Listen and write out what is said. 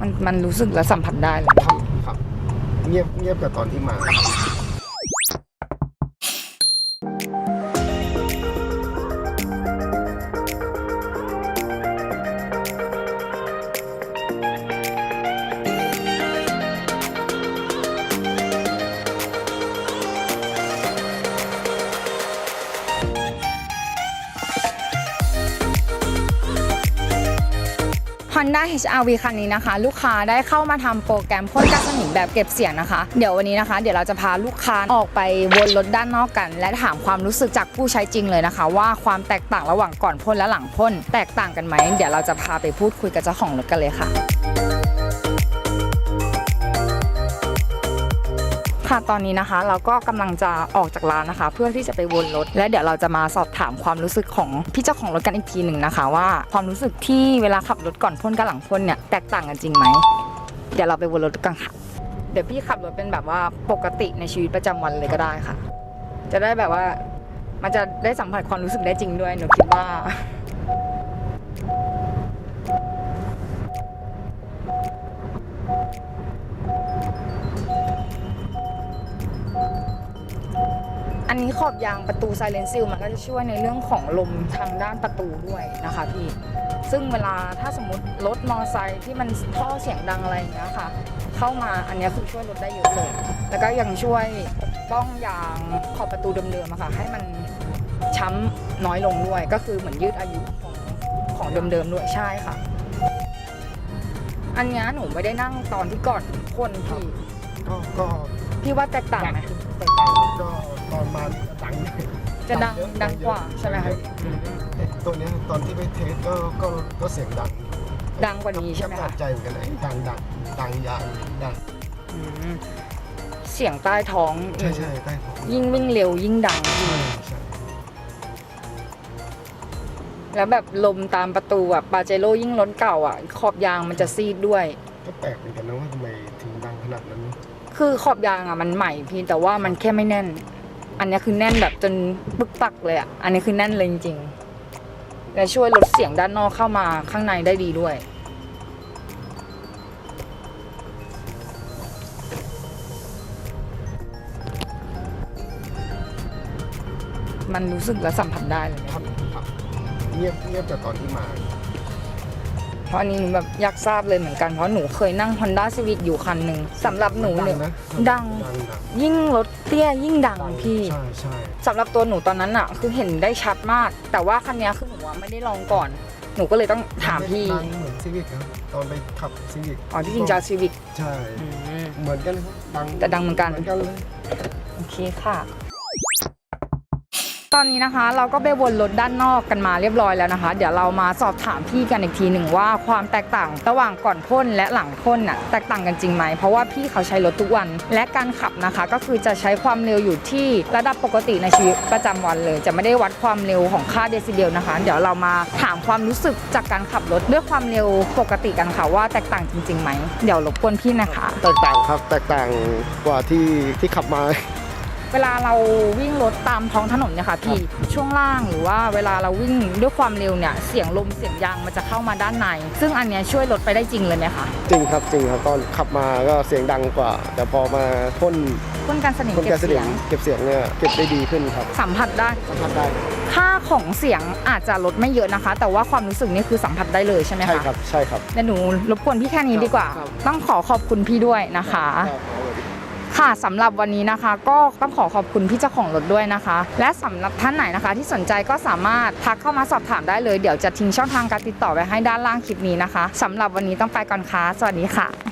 มันมันรู้สึกและสัมผัสได้เลย ครับ เงียบเงียบกับตอนที่มา Honda HR-V คันนี้นะคะ ลูกค้าได้เข้ามาทำโปรแกรมพ่นกัสนิมแบบเก็บเสียงนะคะ เดี๋ยววันนี้นะคะ เดี๋ยวเราจะพาลูกค้าออกไปวนรถด้านนอกกัน และถามความรู้สึกจากผู้ใช้จริงเลยนะคะ ว่าความแตกต่างระหว่างก่อนพ่นและหลังพ่นแตกต่างกันไหมเดี๋ยวเราจะพาไปพูดคุยกับเจ้าของรถกันเลยค่ะ ค่ะตอนนี้นะคะ เราก็กำลังจะออกจากร้านนะคะ เพื่อที่จะไปวนรถ และเดี๋ยวเราจะมาสอบถามความรู้สึกของพี่เจ้าของรถกันอีกทีหนึ่งนะคะ ว่าความรู้สึกที่เวลาขับรถก่อนพ่นกับหลังพ่นเนี่ยแตกต่างกันจริงไหมเดี๋ยวเราไปวนรถกันค่ะ เดี๋ยวพี่ขับรถเป็นแบบว่าปกติในชีวิตประจำวันเลยก็ได้ค่ะ จะได้แบบว่ามันจะได้สัมผัสความรู้สึกได้จริงด้วยหนูคิดว่า อันนี้ขอบยางประตูไซเลนซิลมันก็จะช่วยในเรื่องของลมทางด้านประตูด้วยนะคะพี่ ซึ่งเวลาถ้าสมมติรถมอไซค์ที่มันท่อเสียงดังอะไรอย่างเงี้ยค่ะ เข้ามาอันเนี้ยคือช่วยลดได้เยอะเลย แล้วก็ยังช่วยปกป้องยางขอบประตูเดิมๆอะค่ะ ให้มันช้ำน้อยลงด้วย ก็คือเหมือนยืดอายุของของเดิมๆด้วยใช่ค่ะ อันเนี้ยหนูไม่ได้นั่งตอนที่ก่อนพ่นพี่ก็ก็พี่ว่าแตกต่างไหมแตกต่างก็ตอนมานี่ก็ดังจะดังเยอดังกว่าใช่ไหมคะตัวเนี้ยตอนที่ไปเทสก็ก็ก็เสียงดังดังกว่านี้ใช่ไหมก็แปลคะกใจเหมือนกันนะดังดังดังยางดังอืมเสียงใต้ท้องใช่ใช่ใต้ผมยิ่งวิ่งเร็วยิ่งดังใช่ใช่แล้วแบบลมตามประตูอะปาเจโร่ยิ่งรถเก่าอะขอบยางมันจะซีดด้วย ก็แปลกเหมือนกันนะว่าทำไมถึงดังขนาดนั้น คือขอบยางอะมันใหม่พี่แต่ว่ามันแค่ไม่แน่น อันนี้คือแน่นแบบจนปึกปักเลยอะ อันนี้คือแน่นเลยจริงๆและช่วยลดเสียงด้านนอกเข้ามาข้างในได้ดีด้วยมันรู้สึกและสัมผัสได้เลยครับครับ เงียบเงียบกว่ตอนที่มา เพราะอันนี้หนูแบบอยากทราบเลยเหมือนกัน เพราะหนูเคยนั่ง Honda Civic อยู่คันหนึ่งสำหรับหนูเนี่ยนะดังดังดังยิ่งรถเตี้ยยิ่งดังพี่ ใช่ใช่สำหรับตัวหนูตอนนั้นอะคือเห็นได้ชัดมาก แต่ว่าคันเนี้ยคือหนูอะไม่ได้ลองก่อน หนูก็เลยต้องถามพี่ดังเหมือนซีวิกครับตอนไปขับซีวิกอ๋อที่จริงจะซีวิกใช่ เหมือนกันครับดังแต่ดังเหมือนกัน เหมือนกันเลย โอเคค่ะ ตอนนี้นะคะเราก็ไปวนรถด้านนอกกันมาเรียบร้อยแล้วนะคะ เดี๋ยวเรามาสอบถามพี่กันอีกทีหนึ่งว่าความแตกต่างระหว่างก่อนพ่นและหลังพ่นน่ะแตกต่างกันจริงไหมเพราะว่าพี่เขาใช้รถทุกวัน และการขับนะคะ ก็คือจะใช้ความเร็วอยู่ที่ระดับปกติในชีวิตประจำวันเลย จะไม่ได้วัดความเร็วของค่าเดซิเบลนะคะ เดี๋ยวเรามาถามความรู้สึกจากการขับรถด้วยความเร็วปกติกันค่ะว่าแตกต่างจริงๆไหมเดี๋ยวรบกวนพี่นะคะ แตกต่างครับแตกต่างกว่าที่ที่ขับมา เวลาเราวิ่งรถตามท้องถนนเนี่ยค่ะพี่ช่วงล่างหรือว่าเวลาเราวิ่งด้วยความเร็วเนี่ยเสียงลมเสียงยางมันจะเข้ามาด้านใน ซึ่งอันเนี้ยช่วยลดไปได้จริงเลยไหมคะจริงครับจริงครับตอนขับมาก็เสียงดังกว่า แต่พอมาพ่นพ่นการสนิมพ่นเก็แก๊บสเสีเสียยงงเก็บเสียงเนี่ยเก็บได้ดีขึ้นครับสัมผัสได้ สัมผัสได้ค่าของเสียงอาจจะลดไม่เยอะนะคะ แต่ว่าความรู้สึกนี่คือสัมผัสได้เลยใช่ไหมคะใช่ครับใช่ครับ เดี๋ยวหนูรบกวนพี่แค่นี้ดีกว่า ครับ ต้องขอขอบคุณพี่ด้วยนะคะ ครับ ค่ะสำหรับวันนี้นะคะก็ต้องขอขอบคุณพี่เจ้าของรถด้วยนะคะ และสำหรับท่านไหนนะคะ ที่สนใจก็สามารถทักเข้ามาสอบถามได้เลยเดี๋ยวจะทิ้งช่องทางการติดต่อไว้ให้ด้านล่างคลิปนี้นะคะสำหรับวันนี้ต้องไปก่อนค่ะสวัสดีค่ะ